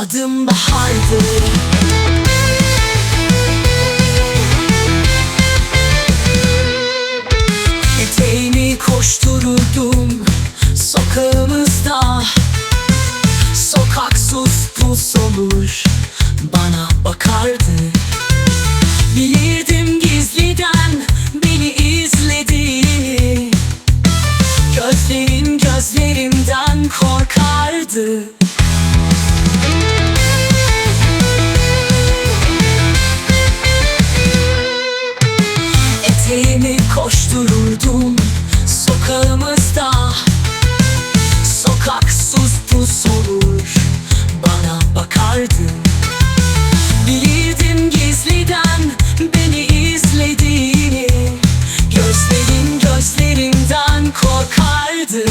Adım bahardı Eteğimi koştururdum sokağımızda. Sokak sus pus olur bana bakardı. Bilirdim gizliden beni izlediğini Gözlerin gözlerimden korkardı Eteğimi koştururdum sokağımızda. Sokak sus pus olur bana bakardı Bilirdim gizliden beni izlediğini. Gözlerin gözlerimden korkardı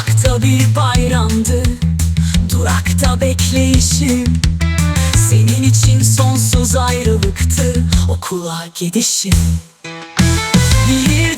Uzakta bir bayramdı Durakta bekleyişim. Senin için sonsuz ayrılıktı Okula gidişim. Bir